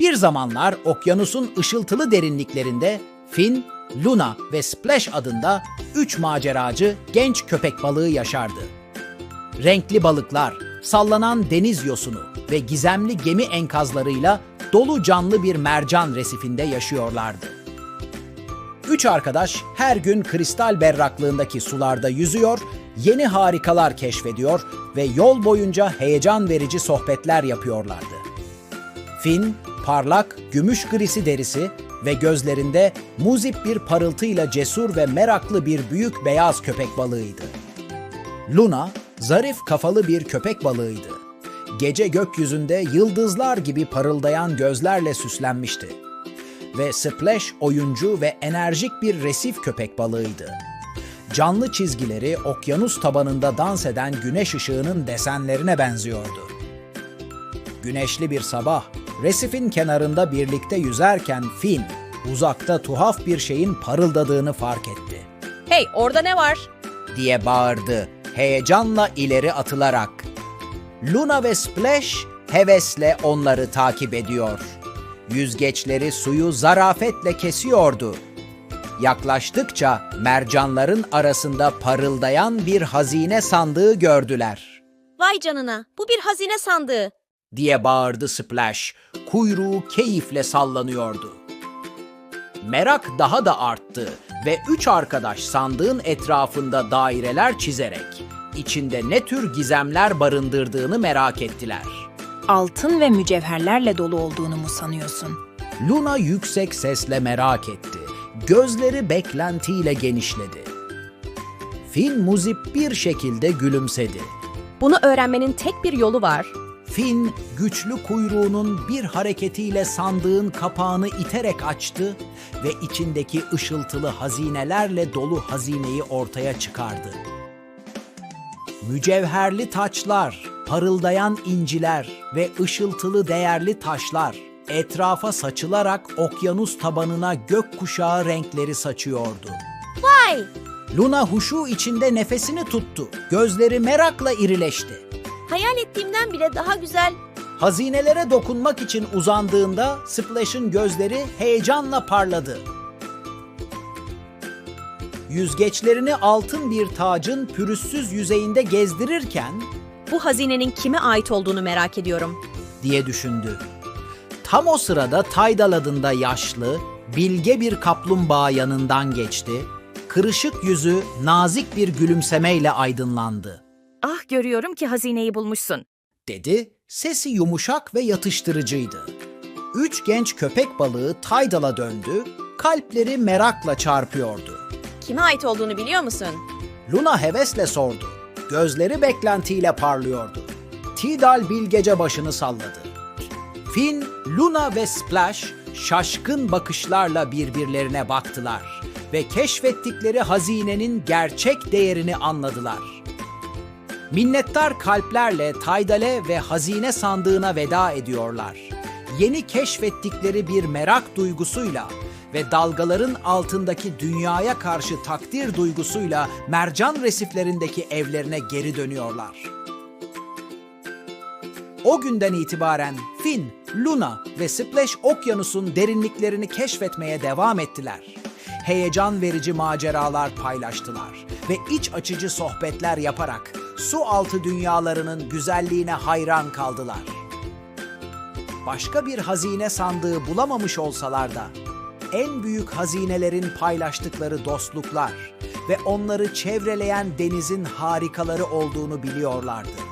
Bir zamanlar okyanusun ışıltılı derinliklerinde Finn, Luna ve Splash adında üç maceracı genç köpek balığı yaşardı. Renkli balıklar, sallanan deniz yosunu ve gizemli gemi enkazlarıyla dolu canlı bir mercan resifinde yaşıyorlardı. Üç arkadaş her gün kristal berraklığındaki sularda yüzüyor, yeni harikalar keşfediyor ve yol boyunca heyecan verici sohbetler yapıyorlardı. Finn, parlak, gümüş grisi derisi ve gözlerinde muzip bir parıltıyla cesur ve meraklı bir büyük beyaz köpek balığıydı. Luna, zarif kafalı bir köpek balığıydı. Gece gökyüzünde yıldızlar gibi parıldayan gözlerle süslenmişti. Ve Splash oyuncu ve enerjik bir resif köpek balığıydı. Canlı çizgileri okyanus tabanında dans eden güneş ışığının desenlerine benziyordu. Güneşli bir sabah, resifin kenarında birlikte yüzerken Finn, uzakta tuhaf bir şeyin parıldadığını fark etti. Hey orada ne var? diye bağırdı, heyecanla ileri atılarak. Luna ve Splash hevesle onları takip ediyor. Yüzgeçleri suyu zarafetle kesiyordu. Yaklaştıkça mercanların arasında parıldayan bir hazine sandığı gördüler Vay canına bu bir hazine sandığı. Diye bağırdı Splash. Kuyruğu keyifle sallanıyordu. Merak daha da arttı ve üç arkadaş sandığın etrafında daireler çizerek içinde ne tür gizemler barındırdığını merak ettiler. Altın ve mücevherlerle dolu olduğunu mu sanıyorsun? Luna yüksek sesle merak etti. Gözleri beklentiyle genişledi. Finn muzip bir şekilde gülümsedi. Bunu öğrenmenin tek bir yolu var. Finn güçlü kuyruğunun bir hareketiyle sandığın kapağını iterek açtı ve içindeki ışıltılı hazinelerle dolu hazineyi ortaya çıkardı. Mücevherli taçlar, parıldayan inciler ve ışıltılı değerli taşlar etrafa saçılarak okyanus tabanına gökkuşağı renkleri saçıyordu. Vay! Luna huşu içinde nefesini tuttu. Gözleri merakla irileşti. Hayal ettiğimden bile daha güzel. Hazinelere dokunmak için uzandığında Splash'ın gözleri heyecanla parladı. Yüzgeçlerini altın bir tacın pürüzsüz yüzeyinde gezdirirken Bu hazinenin kime ait olduğunu merak ediyorum. diye düşündü. Tam o sırada Taydal adında yaşlı, bilge bir kaplumbağa yanından geçti. Kırışık yüzü nazik bir gülümsemeyle aydınlandı. Ah görüyorum ki hazineyi bulmuşsun. dedi. Sesi yumuşak ve yatıştırıcıydı. Üç genç köpek balığı Taydal'a döndü, kalpleri merakla çarpıyordu. Kime ait olduğunu biliyor musun? Luna hevesle sordu. Gözleri beklentiyle parlıyordu. Tidal bilgece başını salladı. Finn, Luna ve Splash şaşkın bakışlarla birbirlerine baktılar ve keşfettikleri hazinenin gerçek değerini anladılar. Minnettar kalplerle Taydal'e ve hazine sandığına veda ediyorlar. Yeni keşfettikleri bir merak duygusuyla ve dalgaların altındaki dünyaya karşı takdir duygusuyla mercan resiflerindeki evlerine geri dönüyorlar. O günden itibaren Finn, Luna ve Splash okyanusun derinliklerini keşfetmeye devam ettiler. Heyecan verici maceralar paylaştılar ve iç açıcı sohbetler yaparak su altı dünyalarının güzelliğine hayran kaldılar. Başka bir hazine sandığı bulamamış olsalar da en büyük hazinelerin paylaştıkları dostluklar ve onları çevreleyen denizin harikaları olduğunu biliyorlardı.